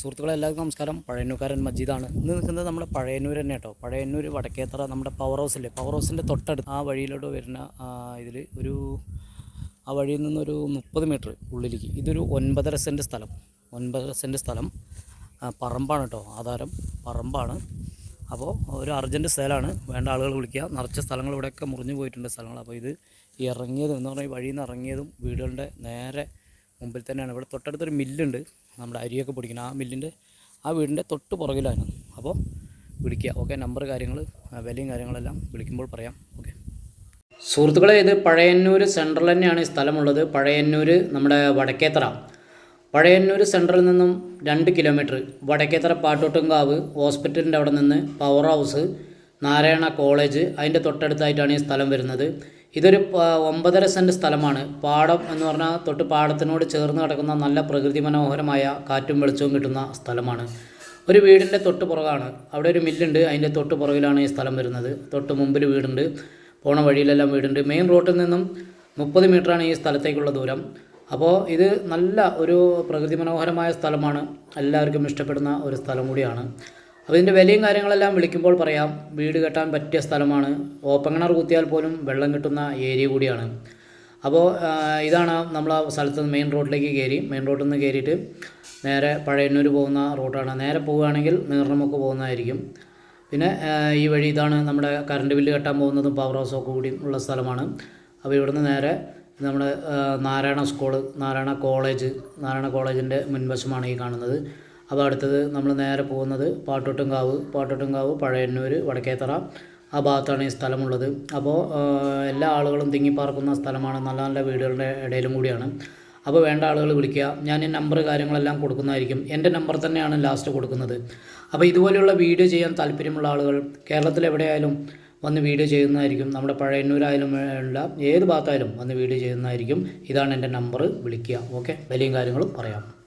സുഹൃത്തുക്കളെ എല്ലാവർക്കും നമസ്കാരം. പഴയന്നൂർക്കാരൻ മജീദാണ്. ഇന്ന് നിൽക്കുന്നത് നമ്മുടെ പഴയന്നൂർ തന്നെ കേട്ടോ. പഴയന്നൂർ വടക്കേത്തറ നമ്മുടെ പവർ ഹൗസില്ലേ പവർ ഹൗസിന്റെ തൊട്ടടുത്ത് ആ വഴിയിലോട്ട് വരുന്ന ഇതിൽ ഒരു ആ വഴിയിൽ നിന്നൊരു മുപ്പത് മീറ്റർ ഉള്ളിലേക്ക്. ഇതൊരു ഒൻപതര സെന്റ് സ്ഥലം. ഒൻപതര സെന്റ് സ്ഥലം. പറമ്പാണ് കേട്ടോ. ആധാരം പറമ്പാണ്. അപ്പോൾ ഒരു അർജന്റ് സ്ഥലമാണ്. വേണ്ട ആളുകൾ വിളിക്കുക. നിറച്ച സ്ഥലങ്ങൾ ഇവിടെയൊക്കെ മുറിഞ്ഞു പോയിട്ടുണ്ട് സ്ഥലങ്ങൾ അപ്പോൾ ഇത് ഇറങ്ങിയതും എന്ന് പറഞ്ഞാൽ വഴിയിൽ നിന്ന് ഇറങ്ങിയതും വീടുകളുടെ നേരെ മുമ്പിൽ തന്നെയാണ്. ഇവിടെ തൊട്ടടുത്തൊരു മില്ലുണ്ട് നമ്മുടെ അരിയൊക്കെ പൊടിക്കണം ആ മില്ലിന്റെ ആ വീടിന്റെ തൊട്ട് പുറകിലാണ്. അപ്പോൾ വിളിക്കുക. ഓക്കെ നമ്പർ കാര്യങ്ങൾ വിലയും കാര്യങ്ങളെല്ലാം വിളിക്കുമ്പോൾ പറയാം. ഓക്കെ. സുഹൃത്തുക്കളെ ഇത് പഴയന്നൂർ സെൻട്രൽ തന്നെയാണ് ഈ സ്ഥലമുള്ളത്. പഴയന്നൂർ നമ്മുടെ വടക്കേത്തറ. പഴയന്നൂർ സെൻട്രലിൽ നിന്നും രണ്ട് കിലോമീറ്റർ വടക്കേത്തറ പാട്ടോട്ടുംകാവ് ഹോസ്പിറ്റലിന്റെ അവിടെ നിന്ന് പവർ ഹൗസ് നാരായണ കോളേജ് അതിന്റെ തൊട്ടടുത്തായിട്ടാണ് ഈ സ്ഥലം വരുന്നത്. ഇതൊരു ഒമ്പതര സെന്റ് സ്ഥലമാണ്. പാടം എന്ന് പറഞ്ഞാൽ തൊട്ട് പാടത്തിനോട് ചേർന്ന് കിടക്കുന്ന നല്ല പ്രകൃതി മനോഹരമായ കാറ്റും വെളിച്ചവും കിട്ടുന്ന സ്ഥലമാണ്. ഒരു വീടിന്റെ തൊട്ട് പുറകാണ്. അവിടെ ഒരു മില്ലുണ്ട്. അതിന്റെ തൊട്ട് പുറകിലാണ് ഈ സ്ഥലം വരുന്നത്. തൊട്ട് മുമ്പിൽ വീടുണ്ട്. പോണ വഴിയിലെല്ലാം വീടുണ്ട്. മെയിൻ റോഡിൽ നിന്നും മുപ്പത് മീറ്ററാണ് ഈ സ്ഥലത്തേക്കുള്ള ദൂരം. അപ്പോൾ ഇത് നല്ല ഒരു പ്രകൃതി മനോഹരമായ സ്ഥലമാണ്. എല്ലാവർക്കും ഇഷ്ടപ്പെടുന്ന ഒരു സ്ഥലം കൂടിയാണ്. അപ്പോൾ ഇതിന്റെ വിലയും കാര്യങ്ങളെല്ലാം വിളിക്കുമ്പോൾ പറയാം വീട് കെട്ടാൻ പറ്റിയ സ്ഥലമാണ്. ഓപ്പൺ കിണർ കുത്തിയാൽ പോലും വെള്ളം കിട്ടുന്ന ഏരിയ കൂടിയാണ്. അപ്പോൾ ഇതാണ് നമ്മൾ ആ സ്ഥലത്ത് മെയിൻ റോഡിലേക്ക് കയറി. മെയിൻ റോഡിൽ നിന്ന് കയറിയിട്ട് നേരെ പഴയന്നൂർ പോകുന്ന റൂട്ടാണ്. നേരെ പോവുകയാണെങ്കിൽ നീർണമുക്ക് പോകുന്നതായിരിക്കും. പിന്നെ ഈ വഴി ഇതാണ് നമ്മുടെ കറണ്ട് ബില്ല് കെട്ടാൻ പോകുന്നതും പവർ ഹൗസൊക്കെ കൂടി ഉള്ള സ്ഥലമാണ്. അപ്പോൾ ഇവിടുന്ന് നേരെ നമ്മുടെ നാരായണ സ്കൂൾ നാരായണ കോളേജ് നാരായണ കോളേജിന്റെ മുൻവശമാണ് ഈ കാണുന്നത്. അപ്പോൾ അടുത്തത് നമ്മൾ നേരെ പോകുന്നത് പാട്ടോട്ടുംകാവ്. പാട്ടോട്ടുംകാവ് പഴയന്നൂർ വടക്കേത്തറ ആ ഭാഗത്താണ് ഈ സ്ഥലമുള്ളത്. അപ്പോൾ എല്ലാ ആളുകളും തിങ്ങിപ്പാർക്കുന്ന സ്ഥലമാണ്. നല്ല നല്ല വീടുകളുടെ ഇടയിലും കൂടിയാണ്. അപ്പോൾ വേണ്ട ആളുകൾ വിളിക്കുക. ഞാൻ ഈ നമ്പർ കാര്യങ്ങളെല്ലാം കൊടുക്കുന്നതായിരിക്കും. എന്റെ നമ്പർ തന്നെയാണ് ലാസ്റ്റ് കൊടുക്കുന്നത്. അപ്പോൾ ഇതുപോലെയുള്ള വീഡിയോ ചെയ്യാൻ താല്പര്യമുള്ള ആളുകൾ കേരളത്തിൽ എവിടെയായാലും വന്ന് വീഡിയോ ചെയ്യുന്നതായിരിക്കും. നമ്മുടെ പഴയന്നൂരായാലും ഉള്ള ഏത് ഭാഗത്തായാലും വന്ന് വീഡിയോ ചെയ്യുന്നതായിരിക്കും. ഇതാണ് എന്റെ നമ്പർ വിളിക്കുക. ഓക്കെ? വലിയ കാര്യങ്ങളും പറയാം.